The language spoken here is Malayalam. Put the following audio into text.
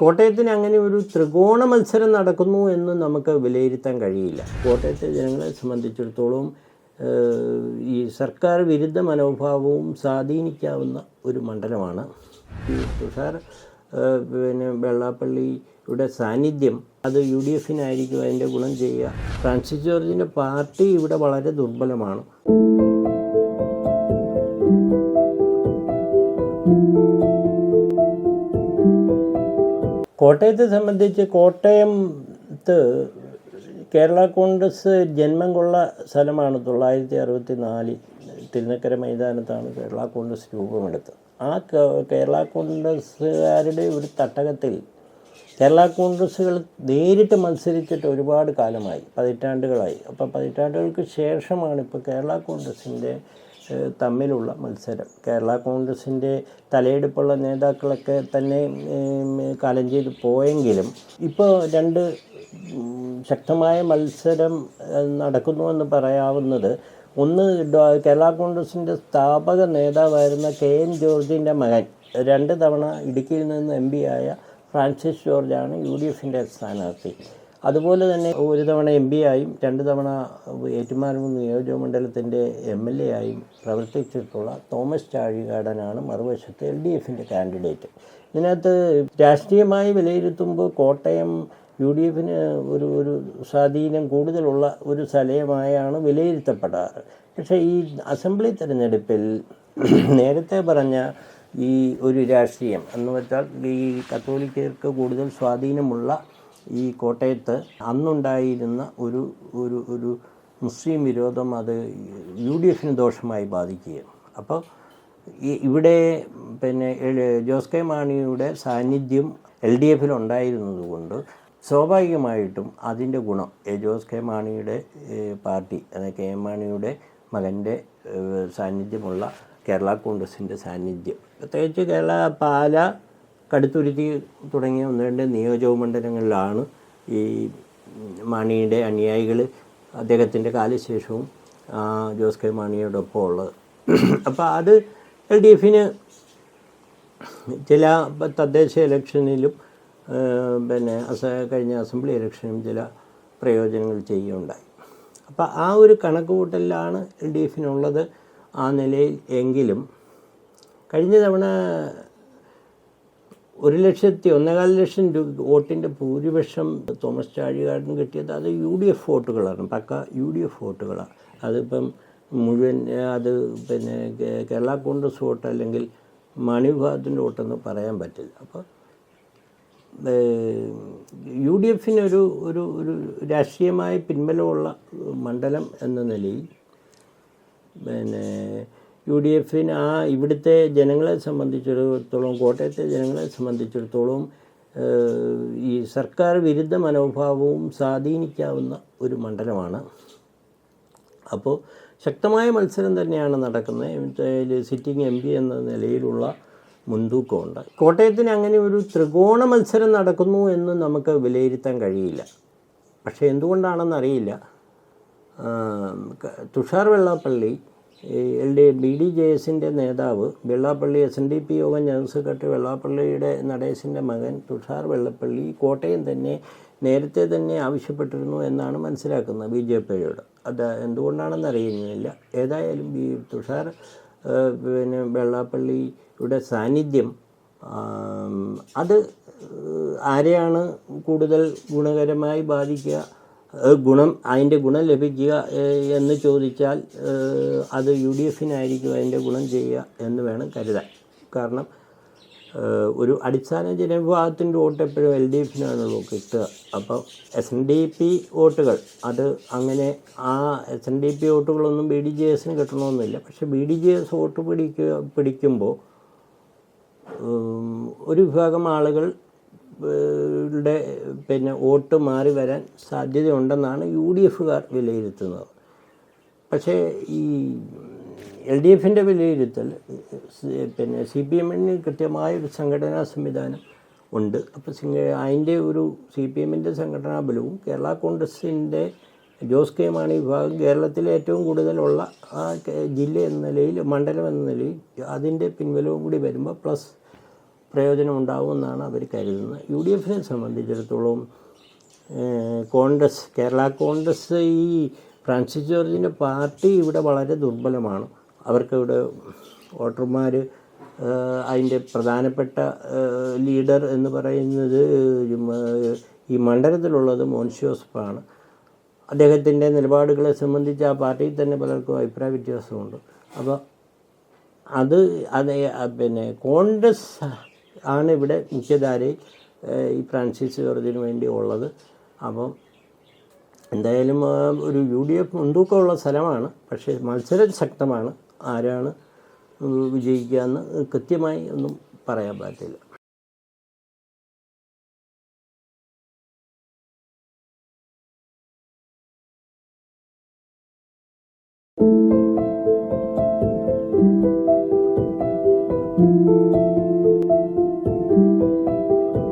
കോട്ടയത്തിന് അങ്ങനെ ഒരു ത്രികോണ മത്സരം നടക്കുന്നു എന്ന് നമുക്ക് വിലയിരുത്താൻ കഴിയില്ല. കോട്ടയത്തെ ജനങ്ങളെ സംബന്ധിച്ചിടത്തോളം ഈ സർക്കാർ വിരുദ്ധ മനോഭാവവും സ്വാധീനിക്കാവുന്ന ഒരു മണ്ഡലമാണ്. തുഷാർ പിന്നെ വെള്ളാപ്പള്ളിയുടെ സാന്നിധ്യം അത് യു ഡി എഫിനായിരിക്കും അതിന്റെ ഗുണം ചെയ്യുക. ഫ്രാൻസിസ് ജോർജിന്റെ പാർട്ടി ഇവിടെ വളരെ ദുർബലമാണ്. കോട്ടയത്തെ സംബന്ധിച്ച് കോട്ടയം കേരള കോൺഗ്രസ് ജന്മം കൊള്ള സ്ഥലമാണ് തൊള്ളായിരത്തി അറുപത്തി നാലിൽ തിരുനക്കര മൈതാനത്താണ് കേരള കോൺഗ്രസ് രൂപമെടുത്തത്. ആ കേരള കോൺഗ്രസ്സുകാരുടെ ഒരു തട്ടകത്തിൽ കേരള കോൺഗ്രസ്സുകൾ നേരിട്ട് മത്സരിച്ചിട്ട് ഒരുപാട് കാലമായി പതിറ്റാണ്ടുകളായി. അപ്പോൾ പതിറ്റാണ്ടുകൾക്ക് ശേഷമാണ് ഇപ്പോൾ കേരള കോൺഗ്രസിന്റെ തമ്മിലുള്ള മത്സരം. കേരള കോൺഗ്രസിന്റെ തലയെടുപ്പുള്ള നേതാക്കളൊക്കെ തന്നെ കാലം ചെയ്ത് പോയെങ്കിലും ഇപ്പോൾ രണ്ട് ശക്തമായ മത്സരം നടക്കുന്നുവെന്ന് പറയാവുന്നത് ഒന്ന് കേരള കോൺഗ്രസിന്റെ സ്ഥാപക നേതാവായിരുന്ന കെ എൻ ജോർജിന്റെ മകൻ. രണ്ട് തവണ ഇടുക്കിയിൽ നിന്ന് എം ആയ ഫ്രാൻസിസ് ജോർജാണ് യു ഡി എഫിന്റെ സ്ഥാനാർത്ഥി. അതുപോലെ തന്നെ ഒരു തവണ എം പി ആയും രണ്ട് തവണ ഏറ്റുമാനൂർ നിയോജകമണ്ഡലത്തിന്റെ എം എൽ എ ആയും പ്രവർത്തിച്ചിട്ടുള്ള തോമസ് ചാഴികാടനാണ് മറുവശത്ത് എൽ ഡി എഫിന്റെ കാൻഡിഡേറ്റ് ഇതിനകത്ത് രാഷ്ട്രീയമായി വിലയിരുത്തുമ്പോൾ കോട്ടയം യു ഡി എഫിന് ഒരു ഒരു സ്വാധീനം കൂടുതലുള്ള ഒരു സ്ഥലമായാണ് വിലയിരുത്തപ്പെടാറ്. പക്ഷേ ഈ അസംബ്ലി തിരഞ്ഞെടുപ്പിൽ നേരത്തെ പറഞ്ഞ ഈ ഒരു രാഷ്ട്രീയം എന്ന് വെച്ചാൽ ഈ കത്തോലിക്കർക്ക് കൂടുതൽ സ്വാധീനമുള്ള ഈ കോട്ടയത്ത് അന്നുണ്ടായിരുന്ന ഒരു ഒരു ഒരു മുസ്ലിം വിരോധം അത് യു ഡി എഫിന് ദോഷമായി ബാധിക്കുകയും അപ്പോൾ ഇവിടെ പിന്നെ ജോസ് കെ മാണിയുടെ സാന്നിധ്യം എൽ ഡി എഫിൽ ഉണ്ടായിരുന്നതുകൊണ്ട് സ്വാഭാവികമായിട്ടും അതിന്റെ ഗുണം ജോസ് കെ മാണിയുടെ പാർട്ടി അതായത് കെ എം മാണിയുടെ മകന്റെ സാന്നിധ്യമുള്ള കേരള കോൺഗ്രസിന്റെ സാന്നിധ്യം. പ്രത്യേകിച്ച് കേരള പാല കടുത്തുരുത്തി തുടങ്ങിയ ഒന്ന് രണ്ട് നിയോജക മണ്ഡലങ്ങളിലാണ് ഈ മാണിയുടെ അനുയായികൾ അദ്ദേഹത്തിന്റെ കാലശേഷവും ജോസ് കെ മാണിയോടൊപ്പം ഉള്ളത്. അപ്പോൾ അത് എൽ ഡി എഫിന് ചില തദ്ദേശ ഇലക്ഷനിലും പിന്നെ കഴിഞ്ഞ അസംബ്ലി ഇലക്ഷനും ചില പ്രയോജനങ്ങൾ ചെയ്യുകയുണ്ടായി. അപ്പോൾ ആ ഒരു കണക്ക് കൂട്ടലിലാണ് എൽ ഡി എഫിനുള്ളത് ആ നിലയിൽ എങ്കിലും കഴിഞ്ഞ തവണ ഒരു ലക്ഷത്തി ഒന്നേകാൽ ലക്ഷം രൂപ വോട്ടിന്റെ ഭൂരിപക്ഷം തോമസ് ചാഴികാടൻ കിട്ടിയത് അത് യു ഡി എഫ് വോട്ടുകളാണ്. പക്ക യു ഡി എഫ് വോട്ടുകളാണ്. അതിപ്പം മുഴുവൻ അത് പിന്നെ കേരള കോൺഗ്രസ് വോട്ട് അല്ലെങ്കിൽ മണി വിഭാഗത്തിന്റെ വോട്ടെന്ന് പറയാൻ പറ്റില്ല. അപ്പോൾ യു ഡി എഫിനൊരു ഒരു ഒരു രാഷ്ട്രീയമായ പിൻബലമുള്ള മണ്ഡലം എന്ന നിലയിൽ പിന്നെ യു ഡി എഫിന് ആ ഇവിടുത്തെ ജനങ്ങളെ സംബന്ധിച്ചിടത്തോളം കോട്ടയത്തെ ജനങ്ങളെ സംബന്ധിച്ചിടത്തോളം ഈ സർക്കാർ വിരുദ്ധ മനോഭാവവും സ്വാധീനിക്കാവുന്ന ഒരു മണ്ഡലമാണ്. അപ്പോൾ ശക്തമായ മത്സരം തന്നെയാണ് നടക്കുന്നത്. സിറ്റിംഗ് എം പി എന്ന നിലയിലുള്ള മുൻതൂക്കമുണ്ട്. കോട്ടയത്തിന് അങ്ങനെ ഒരു ത്രികോണ മത്സരം നടക്കുന്നു എന്ന് നമുക്ക് വിലയിരുത്താൻ കഴിയില്ല. പക്ഷേ എന്തുകൊണ്ടാണെന്നറിയില്ല. Thushar Vellappally L D B D J എസിന്റെ നേതാവ് Vellappally S N D P യോഗം ജനറൽ സെക്രട്ടറി വെള്ളാപ്പള്ളിയുടെ നടേശന്റെ മകൻ തുഷാർ വെള്ളപ്പള്ളി കോട്ടയം തന്നെ നേരത്തെ തന്നെ ആവശ്യപ്പെട്ടിരുന്നു എന്നാണ് മനസ്സിലാക്കുന്നത് ബി ജെ പിയോട്. അത് എന്തുകൊണ്ടാണെന്ന് അറിയുന്നില്ല. ഏതായാലും ഈ തുഷാർ പിന്നെ വെള്ളാപ്പള്ളിയുടെ സാന്നിധ്യം അത് ആരെയാണ് കൂടുതൽ ഗുണകരമായി ബാധിക്കുക ഗുണം അതിന്റെ ഗുണം ലഭിക്കുക എന്ന് ചോദിച്ചാൽ അത് യു ഡി എഫിനായിരിക്കും അതിന്റെ ഗുണം ചെയ്യുക എന്ന് വേണം കരുതാൻ. കാരണം ഒരു അടിസ്ഥാന ജനവിഭാഗത്തിന്റെ വോട്ട് എപ്പോഴും എൽ ഡി എഫിനാണല്ലോ കിട്ടുക അപ്പോൾ എസ് എൻ ഡി പി വോട്ടുകൾ അത് അങ്ങനെ ആ എസ് എൻ ഡി പി വോട്ടുകളൊന്നും ബി ഡി ജെ എസിന് കിട്ടണമെന്നില്ല. പക്ഷേ B D J S vote പിടിക്കുക പിടിക്കുമ്പോൾ ഒരു വിഭാഗം ആളുകൾ ടെ പിന്നെ വോട്ട് മാറി വരാൻ സാധ്യതയുണ്ടെന്നാണ് യു ഡി എഫുകാർ വിലയിരുത്തുന്നത്. പക്ഷേ ഈ എൽ ഡി എഫിന്റെ വിലയിരുത്തൽ പിന്നെ സി പി എമ്മിന് കൃത്യമായ ഒരു സംഘടനാ സംവിധാനം ഉണ്ട്. അപ്പോൾ അതിന്റെ ഒരു സി പി എമ്മിന്റെ സംഘടനാ ബലവും കേരള കോൺഗ്രസിന്റെ ജോസ് കെ മാണി വിഭാഗം കേരളത്തിലെ ഏറ്റവും കൂടുതലുള്ള ജില്ല എന്ന നിലയിൽ മണ്ഡലം എന്ന നിലയിൽ അതിന്റെ പിൻബലവും കൂടി വരുമ്പോൾ പ്ലസ് പ്രയോജനം ഉണ്ടാവുമെന്നാണ് അവർ കരുതുന്നത്. യു ഡി എഫിനെ സംബന്ധിച്ചിടത്തോളം കോൺഗ്രസ് കേരള കോൺഗ്രസ് ഈ ഫ്രാൻസിസ് ജോർജിന്റെ പാർട്ടി ഇവിടെ വളരെ ദുർബലമാണ്. അവർക്ക് ഇവിടെ വോട്ടർമാർ അതിന്റെ പ്രധാനപ്പെട്ട ലീഡർ എന്ന് പറയുന്നത് ഈ മണ്ഡലത്തിലുള്ളത് മോൻസ് ജോസഫാണ്. അദ്ദേഹത്തിന്റെ നിലപാടുകളെ സംബന്ധിച്ച് ആ പാർട്ടിയിൽ തന്നെ പലർക്കും അഭിപ്രായ വ്യത്യാസമുണ്ട്. അപ്പോൾ അത് അത് പിന്നെ കോൺഗ്രസ് ആണ് ഇവിടെ മുഖ്യധാരയിൽ ഈ ഫ്രാൻസിസ് ജോർജിന് വേണ്ടി ഉള്ളത്. അപ്പം എന്തായാലും ഒരു യു ഡി എഫ് മുൻതൂക്കമുള്ള സ്ഥലമാണ്. പക്ഷേ മത്സരം ശക്തമാണ്. ആരാണ് വിജയിക്കുക എന്ന് കൃത്യമായി ഒന്നും പറയാൻ പറ്റില്ല.